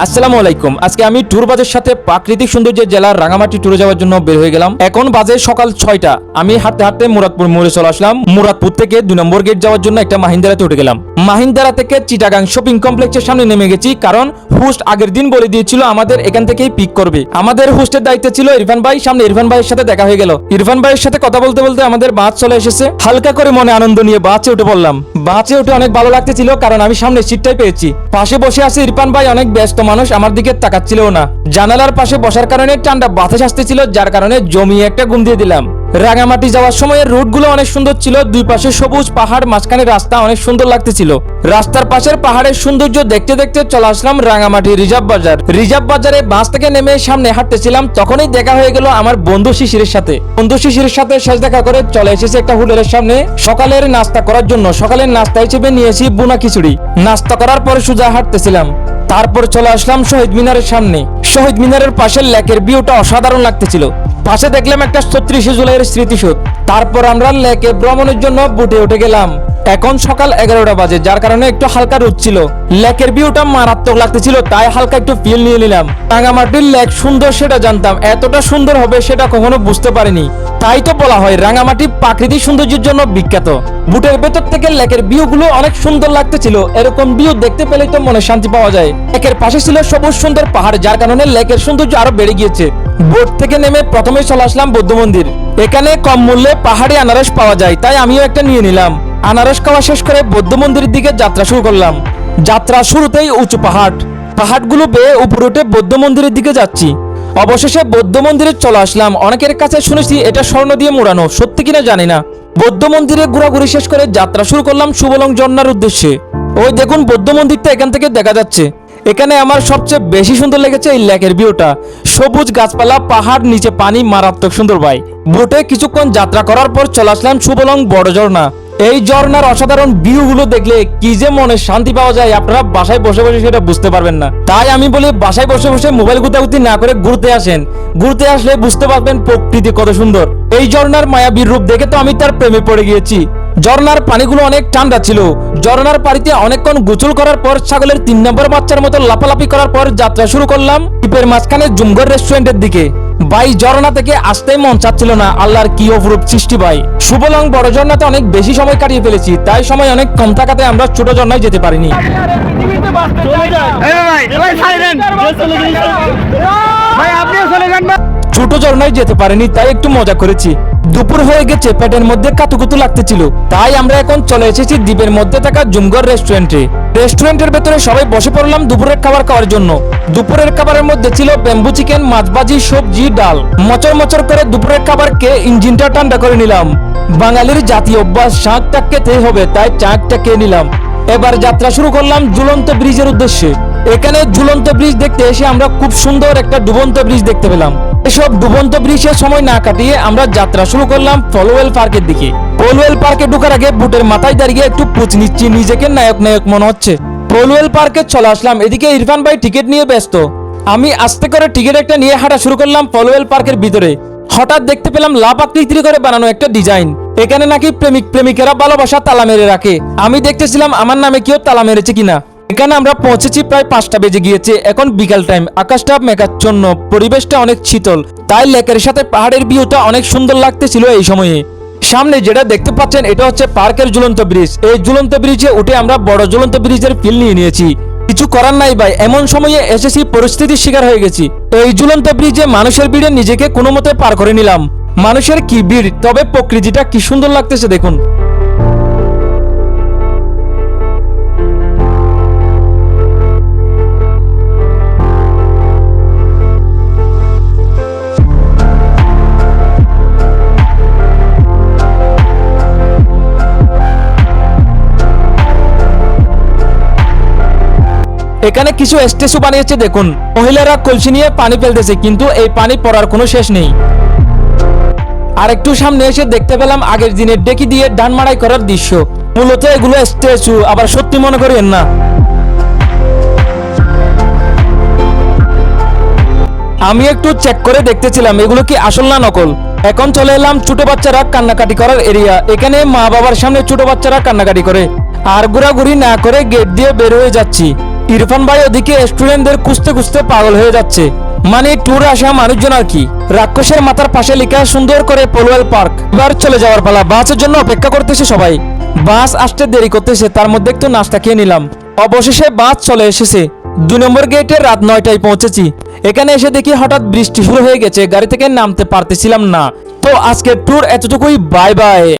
আসসালামু আলাইকুম। আজকে আমি ট্যুর বাজের সাথে প্রাকৃতিক সৌন্দর্যের জেলার রাঙামাটি ট্যুরে যাওয়ার জন্য বের হয়ে গেলাম। এখন বাজে সকাল ছয়টা। আমি হাঁটতে হাঁটতে মুরাদপুর মোড়ে চলে আসলাম। মুরাদপুর থেকে দুই নম্বর গেট যাওয়ার জন্য একটা মাহিন্দারাতে উঠে গেলাম। মাহিন্দারা থেকে চিটাগাং শপিং কমপ্লেক্সের সামনে নেমে গেছি, কারণ হোস্ট আগের দিন বলে দিয়েছিল আমাদের এখান থেকেই পিক করবে। আমাদের হোস্টের দায়িত্বে ছিল ইরফান ভাই। সামনে ইরফান ভাইয়ের সাথে দেখা হয়ে গেল। ইরফান ভাইয়ের সাথে কথা বলতে বলতে আমাদের বাস চলে এসেছে। হালকা করে মনে আনন্দ নিয়ে বাসে উঠে পড়লাম। বাসে উঠে অনেক ভালো লাগতেছিল, কারণ আমি সামনে সিটটাই পেয়েছি। পাশে বসে আছে ইরফান ভাই, অনেক ব্যস্ত। মানুষ আমার দিকে তাকাচ্ছিল না। জানালার পাশে বসার কারণে ঠান্ডা বাতাস আসতেছিল, যার কারণে জমিয়ে একটা ঘুম দিয়ে দিলাম। রাঙামাটি যাওয়ার সময়ের রুটগুলো অনেক সুন্দর ছিল, দুই পাশে সবুজ পাহাড়, মাঝখানে রাস্তা অনেক সুন্দর লাগতেছিল। রাস্তার পাশের পাহাড়ের সৌন্দর্য দেখতে দেখতে চলে আসলাম রাঙামাটি রিজার্ভ বাজার। রিজার্ভ বাজারে বাস থেকে নেমে সামনে হাঁটতেছিলাম, তখনই দেখা হয়ে গেল আমার বন্ধু শিশিরের সাথে। বন্ধু শিশিরের সাথে শেষ দেখা করে চলে এসেছে একটা হোটেলের সামনে। সকালের নাস্তা করার জন্য সকালের নাস্তা হিসেবে নিয়েছি বুনা খিচুড়ি। নাস্তা করার পরে সোজা হাঁটতেছিলাম। তারপর চলে আসলাম শহীদ মিনারের সামনে। শহীদ মিনারের পাশের লেকের ভিউটা অসাধারণ লাগতেছিল। পাশে দেখলাম একটা ছত্রিশে জুলাইয়ের স্মৃতিসৌধ। তারপর আমরা লেকে ভ্রমণের জন্য বুটে উঠে গেলাম। এখন সকাল এগারোটা বাজে, যার কারণে একটু হালকা রোদ ছিল। লেকের ভিউটা মারাত্মক লাগতেছিল, তাই হালকা একটু ফিল নিয়ে নিলাম। রাঙামাটির লেক সুন্দর সেটা জানতাম, এতটা সুন্দর হবে সেটা কখনো বুঝতে পারিনি। তাই তো বলা হয়, রাঙামাটি প্রাকৃতিক সৌন্দর্যের জন্য বিখ্যাত। বুটের ভেতর থেকে লেকের ভিউ গুলো অনেক সুন্দর লাগতেছিল, এরকম ভিউ দেখতে পেলেই তো মনে শান্তি পাওয়া যায়। লেকের পাশে ছিল সবুজ সুন্দর পাহাড়, যার কারণে লেকের সৌন্দর্য আরও বেড়ে গিয়েছে। বোট থেকে নেমে প্রথমে চলে আসলাম বৌদ্ধ মন্দির। এখানে কম মূল্যে পাহাড়ি আনারস পাওয়া যায়, তাই আমিও একটা নিয়ে নিলাম। আনারস খাওয়া শেষ করে বৌদ্ধ মন্দিরের দিকে যাত্রা শুরু করলাম। যাত্রা শুরুতেই উঁচু পাহাড়। পাহাড়গুলো বেয়ে উপরে উঠে বৌদ্ধ মন্দিরের দিকে যাচ্ছি। অবশেষে বৌদ্ধ মন্দিরে চলে আসলাম। অনেকের কাছে শুনেছি এটা স্বর্ণ দিয়ে মোড়ানো, সত্যি কিনা জানি না। বৌদ্ধ মন্দিরে ঘোরাঘুরি শেষ করে যাত্রা শুরু করলাম সুবলং ঝর্ণার উদ্দেশ্যে। ওই দেখুন বৌদ্ধ মন্দিরটা এখান থেকে দেখা যাচ্ছে। এখানে আমার সবচেয়ে বেশি সুন্দর লেগেছে এই লেকের ভিউটা। সবুজ গাছপালা, পাহাড়, নিচে পানি, মারাত্মক সুন্দর ভাই। বোটে কিছুক্ষণ যাত্রা করার পর চলে আসলাম সুবলং বড় ঝর্ণা। এই ঝর্ণার অসাধারণ ভিউ গুলো দেখলে কি যে মনে শান্তি পাওয়া যায়, আপনারা বাসায় বসে বসে সেটা বুঝতে পারবেন না। তাই আমি বলি, বাসায় বসে বসে মোবাইল গুতাগুতি না করে ঘুরতে আসেন। ঘুরতে আসলে বুঝতে পারবেন প্রকৃতি কত সুন্দর। এই ঝর্ণার মায়াবীর রূপ দেখে তো আমি তার প্রেমে পড়ে গিয়েছি। ঝর্ণার পানিগুলো অনেক ঠান্ডা ছিল। ঝর্ণার পানিতে অনেকক্ষণ গোসল করার পর ছাগলের তিন নম্বর বাচ্চার মতো লাফালাফি করার পর যাত্রা শুরু করলাম। দ্বীপের মাঝখানে জুমগর রেস্টুরেন্টের দিকে। ভাই জরনা থেকে আসতেই মন চাচ্ছিল না, আল্লাহর কি অপরূপ সৃষ্টি ভাই। সুবলং বড় ঝর্ণাতে অনেক বেশি সময় কাটিয়ে ফেলেছি, তাই সময় অনেক কম থাকাতে আমরা ছোট ঝর্ণায় যেতে পারিনি। ছোট ঝর্ণায় যেতে পারিনি, তাই একটু মজা করেছি। দুপুর হয়ে গেছে, পেটের মধ্যে কাতুকুতু লাগতেছিল। তাই আমরা এখন চলে এসেছি দ্বীপের মধ্যে থাকা জুমগর রেস্টুরেন্টে। রেস্টুরেন্টের ভেতরে সবাই বসে পড়লাম দুপুরের খাবার খাওয়ার জন্য। দুপুরের খাবারের মধ্যে ছিল ব্যাম্বু চিকেন, মাছ ভাজি, সবজি, ডাল। মচর মচর করে দুপুরের খাবার খেয়ে ইঞ্জিনটা ঠান্ডা করে নিলাম। বাঙালির জাতীয় অভ্যাস শাকটা খেতে হবে, তাই চাঁকটা খেয়ে নিলাম। এবার যাত্রা শুরু করলাম ঝুলন্ত ব্রিজের উদ্দেশ্যে। এখানে ঝুলন্ত ব্রিজ দেখতে এসে আমরা খুব সুন্দর একটা ডুবন্ত ব্রিজ দেখতে পেলাম। এসব ডুবন্ত ব্রিজের সময় না কাটিয়ে আমরা যাত্রা শুরু করলাম ফলোওয়েল পার্কের দিকে। ফলোওয়েল পার্কে ঢোকার আগে বুটের মাথায় দাঁড়িয়ে একটু পুচ নিচ্ছি, নিজেকে নায়ক নায়ক মনে হচ্ছে। ফলোওয়েল পার্কে চলে আসলাম, এদিকে ইরফান ভাই টিকিট নিয়ে ব্যস্ত। আমি আস্তে করে টিকিট একটা নিয়ে হাঁটা শুরু করলাম ফলোওয়েল পার্কের ভিতরে। হঠাৎ দেখতে পেলাম লাভ আকৃতি করে বানানো একটা ডিজাইন। এখানে নাকি প্রেমিক প্রেমিকেরা ভালোবাসা তালা মেরে রাখে। আমি দেখতেছিলাম আমার নামে কেউ তালা মেরেছে কিনা। এখানে আমরা পৌঁছেছি প্রায় পাঁচটা বেজে গিয়েছে। এখন বিকাল টাইম আকাশটা মেঘাচ্ছন্ন, পরিবেশটা অনেক শীতল। তাই লেকের সাথে পাহাড়ের ভিউটা অনেক সুন্দর লাগতেছিল এই সময়ে। সামনে যেটা দেখতে পাচ্ছেন, এটা হচ্ছে পার্কের ঝুলন্ত ব্রিজ এই ঝুলন্ত ব্রিজে উঠে আমরা বড় ঝুলন্ত ব্রিজের ফিল নিয়ে নিয়েছি। কিছু করার নাই ভাই, এমন সময়ে এসেছি, পরিস্থিতির শিকার হয়ে গেছি। এই ঝুলন্ত ব্রিজে মানুষের ভিড়ে নিজেকে কোনো মতে পার করে নিলাম। মানুষের কি ভিড়, তবে প্রকৃতিটা কি সুন্দর লাগতেছে দেখুন। এখানে কিছু স্টেচু বানিয়েছে, দেখুন। মহিলারা কলসি নিয়ে পানি ফেলতেছে, কিন্তু এই পানি পড়ার কোনো শেষ নেই। আর একটু সামনে এসে দেখতে পেলাম আগের দিনের ডেকি দিয়ে ডান মারাই করার দৃশ্য। মূলত এগুলো স্ট্যাচু আবার সত্যি মনে করেন না। আমি একটু চেক করে দেখতেছিলাম, এগুলো কি আসল না নকল? এখন চলে এলাম ছোট বাচ্চারা কান্নাকাটি করার এরিয়া এখানে মা বাবার সামনে ছোট বাচ্চারা কান্নাকাটি করে। আর ঘোরাঘুরি না করে গেট দিয়ে বের হয়ে যাচ্ছি। ইরফান ভাই ওদিকে স্টুডেন্টদের খুঁজতে খুঁজতে পাগল হয়ে যাচ্ছে। মানে ট্যুর আসা মানুষজন আর কি। রাক্ষসের মাথার পাশে লেখা সুন্দর করে পলুয়াল পার্ক। এবার চলে যাওয়ার পালা। বাসের জন্য অপেক্ষা করতেছে সবাই। বাস আসতে দেরি করতেছে, তার মধ্যে একটু নাস্তা খেয়ে নিলাম। অবশেষে বাস চলে এসেছে। দুই নম্বর গেটে রাত নয়টায় পৌঁছেছি। এখানে এসে দেখি হঠাৎ বৃষ্টি শুরু হয়ে গেছে, গাড়ি থেকে নামতে পারতেছিলাম না। তো আজকের ট্যুর এতটুকুই। Bye bye